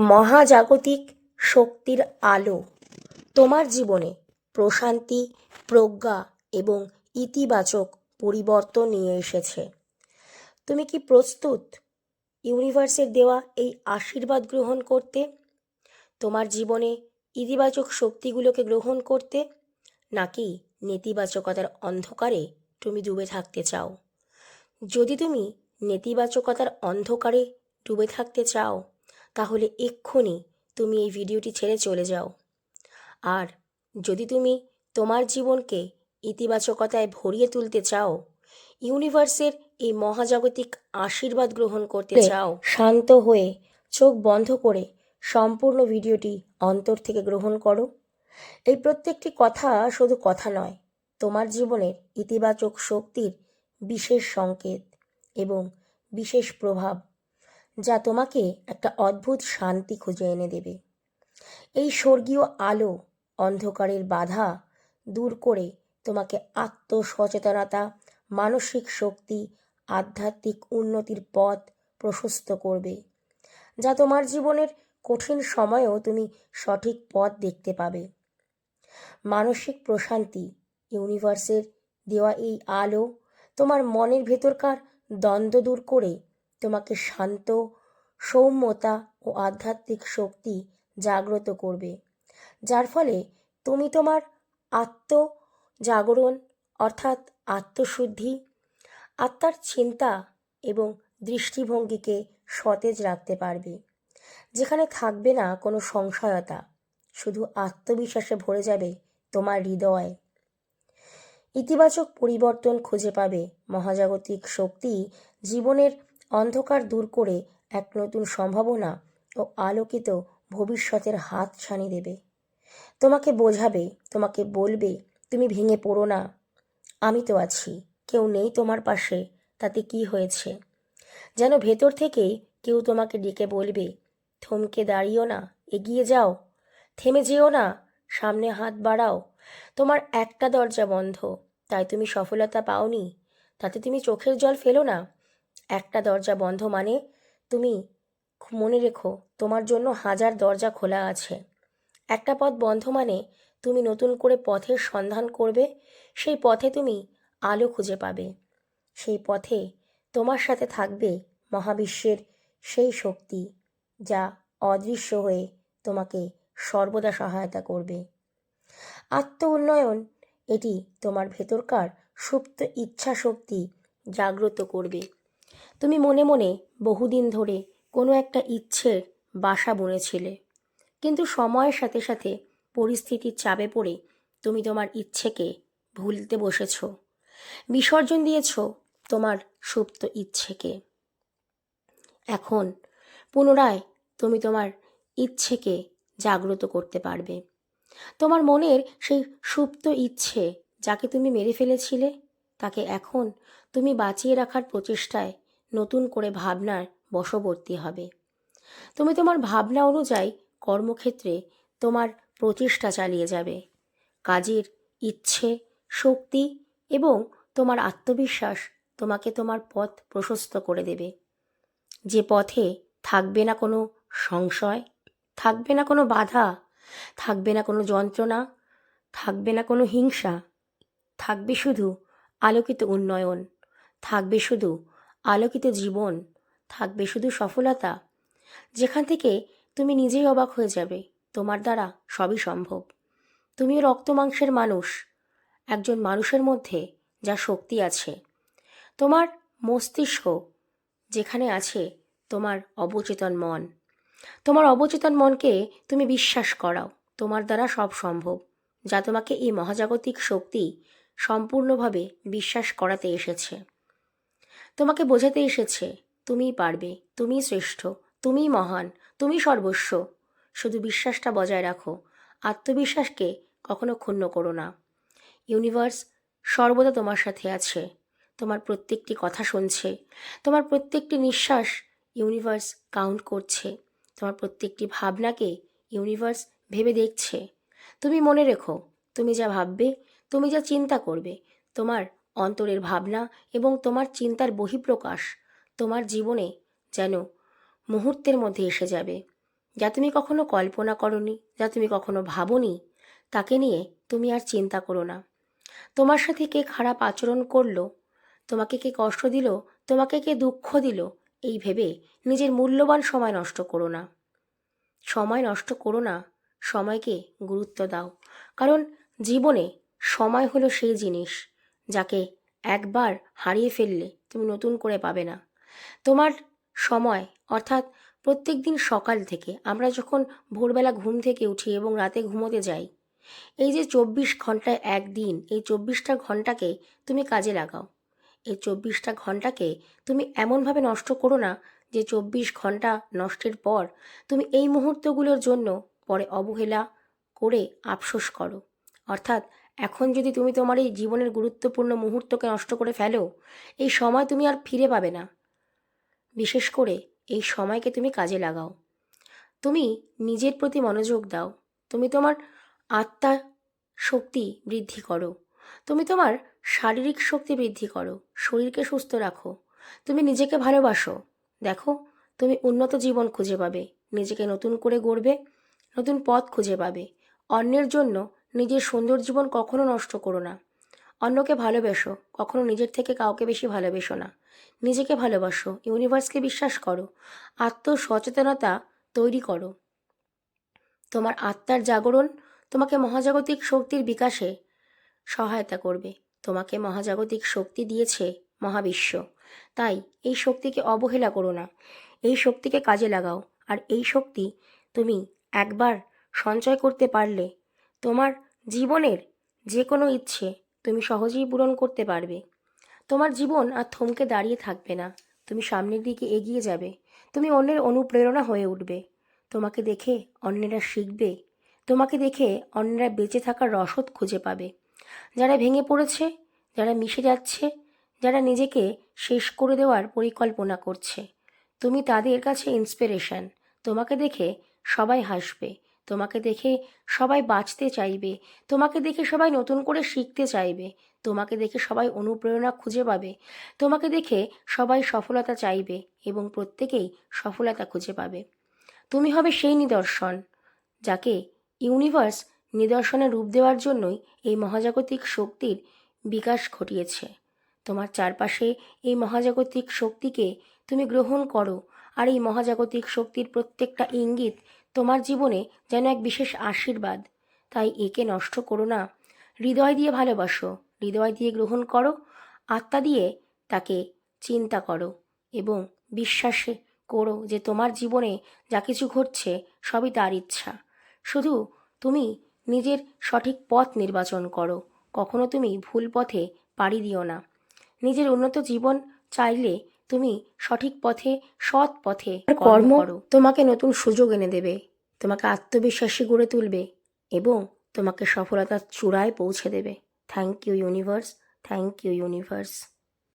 মহাজাগতিক শক্তির আলো। তোমার জীবনে প্রশান্তি, প্রজ্ঞা এবং ইতিবাচক পরিবর্তন নিয়ে এসেছে। তুমি কি প্রস্তুত ইউনিভার্সের দেওয়া এই আশীর্বাদ গ্রহণ করতে? তোমার জীবনে ইতিবাচক শক্তিগুলোকে গ্রহণ করতে নাকি নেতিবাচকতার অন্ধকারে তুমি ডুবে থাকতে চাও? যদি তুমি নেতিবাচকতার অন্ধকারে ডুবে থাকতে চাও তাহলে এক্ষুনি তুমি এই ভিডিওটি ছেড়ে চলে যাও। আর যদি তুমি তোমার জীবনকে ইতিবাচকতায় ভরিয়ে তুলতে চাও ইউনিভার্সের এই মহাজাগতিক আশীর্বাদ গ্রহণ করতে চাও শান্ত হয়ে চোখ বন্ধ করে সম্পূর্ণ ভিডিওটি অন্তর থেকে গ্রহণ করো। এই প্রত্যেকটি কথা শুধু কথা নয় তোমার জীবনের ইতিবাচক শক্তির বিশেষ সংকেত এবং বিশেষ প্রভাব যা তোমাকে একটা অদ্ভুত শান্তি খুঁজে এনে দেবে। এই স্বর্গীয় আলো অন্ধকারের বাধা দূর করে তোমাকে আত্মসচেতনতা, মানসিক শক্তি, আধ্যাত্মিক উন্নতির পথ প্রশস্ত করবে, যা তোমার জীবনের কঠিন সময়েও তুমি সঠিক পথ দেখতে পাবে। মানসিক প্রশান্তি ইউনিভার্সের দেওয়া এই আলো তোমার মনের ভেতরকার দ্বন্দ্ব দূর করে তোমাকে শান্ত, সৌম্যতা ও আধ্যাত্মিক শক্তি জাগ্রত করবে। যার ফলে তুমি তোমার আত্ম জাগরণ অর্থাৎ আত্মশুদ্ধি, আত্মার চিন্তা এবং দৃষ্টিভঙ্গিকে সতেজ রাখতে পারবে, যেখানে থাকবে না কোনো সংশয়তা, শুধু আত্মবিশ্বাসে ভরে যাবে তোমার হৃদয়। ইতিবাচক পরিবর্তন খুঁজে পাবে মহাজাগতিক শক্তি জীবনের অন্ধকার দূর করে এক নতুন সম্ভাবনা ও আলোকিত ভবিষ্যতের হাত ছানি দেবে। তোমাকে বোঝাবে, তোমাকে বলবে, তুমি ভেঙে পড়ো না। আমি তো আছি। কেউ নেই তোমার পাশে। তাতে কি হয়েছে? যেন ভেতর থেকেই কেউ তোমাকে ডেকে বলবে, থমকে দাঁড়িও না, এগিয়ে যাও। থেমে যেও না, সামনে হাত বাড়াও। তোমার একটা দরজা বন্ধ। তাই তুমি সফলতা পাওনি। তাতে তুমি চোখের জল ফেলো না। একটা দরজা বন্ধ মানে তুমি মনে রেখো তোমার জন্য হাজার দরজা খোলা আছে। একটা পথ বন্ধ মানে তুমি নতুন করে পথের সন্ধান করবে, সেই পথে তুমি আলো খুঁজে পাবে। সেই পথে তোমার সাথে থাকবে মহাবিশ্বের সেই শক্তি যা অদৃশ্য হয়ে তোমাকে সর্বদা সহায়তা করবে। আত্ম উন্নয়ন এটি তোমার ভেতরকার সুপ্ত ইচ্ছা শক্তি জাগ্রত করবে। তুমি মনে মনে বহুদিন ধরে কোনো একটা ইচ্ছের বাসা বুনেছিলে। কিন্তু সময়ের সাথে সাথে পরিস্থিতির চাপে পড়ে তুমি তোমার ইচ্ছেকে ভুলতে বসেছ। বিসর্জন দিয়েছ তোমার সুপ্ত ইচ্ছেকে। এখন পুনরায় তুমি তোমার ইচ্ছেকে জাগ্রত করতে পারবে। তোমার মনের সেই সুপ্ত ইচ্ছে যাকে তুমি মেরে ফেলেছিলে, তাকে এখন তুমি বাঁচিয়ে রাখার প্রচেষ্টায় নতুন করে ভাবনার বশবর্তী হবে। তুমি তোমার ভাবনা অনুযায়ী কর্মক্ষেত্রে তোমার প্রচেষ্টা চালিয়ে যাবে। কাজের ইচ্ছে, শক্তি এবং তোমার আত্মবিশ্বাস তোমাকে তোমার পথ প্রশস্ত করে দেবে। যে পথে থাকবে না কোনো সংশয়, থাকবে না কোনো বাধা, থাকবে না কোনো যন্ত্রণা, থাকবে না কোনো হিংসা, থাকবে শুধু আলোকিত উন্নয়ন। থাকবে শুধু আলোকিত জীবন, থাকবে শুধু সফলতা। যেখান থেকে তুমি নিজেই অবাক হয়ে যাবে, তোমার দ্বারা সবই সম্ভব। তুমিও রক্ত মাংসের মানুষ, একজন মানুষের মধ্যে যা শক্তি আছে। তোমার মস্তিষ্ক যেখানে আছে, তোমার অবচেতন মন। তোমার অবচেতন মনকে তুমি বিশ্বাস করাও, তোমার দ্বারা সব সম্ভব, যা তোমাকে এই মহাজাগতিক শক্তি সম্পূর্ণভাবে বিশ্বাস করাতে এসেছে। তোমাকে বোঝাতে এসেছে, তুমিই পারবে, তুমিই শ্রেষ্ঠ, তুমিই মহান তুমি সর্বস্ব। শুধু বিশ্বাসটা বজায় রাখো, আত্মবিশ্বাসকে কখনো ক্ষুণ্ণ করো না। ইউনিভার্স, সর্বদা তোমার সাথে আছে, তোমার প্রত্যেকটি কথা শুনছে, তোমার প্রত্যেকটি নিঃশ্বাস ইউনিভার্স কাউন্ট করছে, তোমার প্রত্যেকটি ভাবনাকে ইউনিভার্স ভেবে দেখছে। তুমি মনে রেখো, তুমি যা ভাববে, তুমি যা চিন্তা করবে, তোমার অন্তরের ভাবনা এবং তোমার চিন্তার বহিঃপ্রকাশ তোমার জীবনে যেন মুহূর্তের মধ্যে এসে যাবে। যা তুমি কখনো কল্পনা করনি, যা তুমি কখনো ভাবনি, তাকে নিয়ে তুমি আর চিন্তা করো না। তোমার সাথে কে খারাপ আচরণ করল, তোমাকে কে কষ্ট দিল, তোমাকে কে দুঃখ দিল, এই ভেবে নিজের মূল্যবান সময় নষ্ট করো না। সময় নষ্ট করো না, সময়কে গুরুত্ব দাও। কারণ জীবনে সময় হলো সেই জিনিস। যাকে একবার হারিয়ে ফেললে তুমি নতুন করে পাবে না। তোমার সময়, অর্থাৎ প্রত্যেক দিন সকাল থেকে আমরা যখন ভোরবেলা ঘুম থেকে উঠি এবং রাতে ঘুমোতে যাই, এই যে চব্বিশ ঘন্টায় একদিন, এই চব্বিশটা ঘন্টাকে তুমি কাজে লাগাও। এই চব্বিশটা ঘন্টাকে তুমি এমনভাবে নষ্ট করো না যে চব্বিশ ঘণ্টা নষ্টের পর তুমি এই মুহূর্তগুলোর জন্য পরে অবহেলা করে আফসোস করো। অর্থাৎ এখন যদি তুমি তোমার এই জীবনের গুরুত্বপূর্ণ মুহূর্তকে নষ্ট করে ফেলো, এই সময় তুমি আর ফিরে পাবে না। বিশেষ করে এই সময়কে তুমি কাজে লাগাও। তুমি নিজের প্রতি মনোযোগ দাও। তুমি তোমার আত্মা শক্তি বৃদ্ধি করো। তুমি তোমার শারীরিক শক্তি বৃদ্ধি করো। শরীরকে সুস্থ রাখো। তুমি নিজেকে ভালোবাসো। দেখো, তুমি উন্নত জীবন খুঁজে পাবে। নিজেকে নতুন করে গড়বে, নতুন পথ খুঁজে পাবে। অন্যের জন্য নিজের সুন্দর জীবন কখনো নষ্ট করো না। অন্যকে ভালোবেসো, কখনো নিজের থেকে কাউকে বেশি ভালোবেসো না। নিজেকে ভালোবাসো, ইউনিভার্সকে বিশ্বাস করো, আত্মসচেতনতা তৈরি করো। তোমার আত্মার জাগরণ তোমাকে মহাজাগতিক শক্তির বিকাশে সহায়তা করবে। তোমাকে মহাজাগতিক শক্তি দিয়েছে মহাবিশ্ব। তাই এই শক্তিকে অবহেলা করো না। এই শক্তিকে কাজে লাগাও। আর এই শক্তি তুমি একবার সঞ্চয় করতে পারলে তোমার জীবনের যে কোনো ইচ্ছে তুমি সহজেই পূরণ করতে পারবে। তোমার জীবন আর থমকে দাঁড়িয়ে থাকবে না। তুমি সামনের দিকে এগিয়ে যাবে। তুমি অন্যের অনুপ্রেরণা হয়ে উঠবে। তোমাকে দেখে অন্যেরা শিখবে। তোমাকে দেখে অন্যরা বেঁচে থাকার রসদ খুঁজে পাবে। যারা ভেঙে পড়েছে, যারা মিশে যাচ্ছে, যারা নিজেকে শেষ করে দেওয়ার পরিকল্পনা করছে, তুমি তাদের কাছে ইন্সপিরেশন তোমাকে দেখে সবাই হাসবে। তোমাকে দেখে সবাই বাঁচতে চাইবে। তোমাকে দেখে সবাই নতুন করে শিখতে চাইবে। তোমাকে দেখে সবাই অনুপ্রেরণা খুঁজে পাবে। তোমাকে দেখে সবাই সফলতা চাইবে এবং প্রত্যেকেই সফলতা খুঁজে পাবে। তুমি হবে সেই নিদর্শন যাকে ইউনিভার্স নিদর্শনে রূপ দেওয়ার জন্যই এই মহাজাগতিক শক্তির বিকাশ ঘটিয়েছে। তোমার চারপাশে এই মহাজাগতিক শক্তিকে তুমি গ্রহণ করো আর এই মহাজাগতিক শক্তির প্রত্যেকটা ইঙ্গিত তোমার জীবনে যেন এক বিশেষ আশীর্বাদ। তাই একে নষ্ট করো না। হৃদয় দিয়ে ভালোবাসো, হৃদয় দিয়ে গ্রহণ করো, আত্মা দিয়ে তাকে চিন্তা করো এবং বিশ্বাসে করো যে তোমার জীবনে যা কিছু ঘটছে সবই তার ইচ্ছা। শুধু তুমি নিজের সঠিক পথ নির্বাচন করো, কখনো তুমি ভুল পথে পাড়ি দিও না। নিজের উন্নত জীবন চাইলে তুমি সঠিক পথে সৎ পথে কর্ম করো। তোমাকে নতুন সুযোগ এনে দেবে। তোমাকে আত্মবিশ্বাসী গড়ে তুলবে এবং তোমাকে সফলতার চূড়ায় পৌঁছে দেবে। Thank you universe thank you universe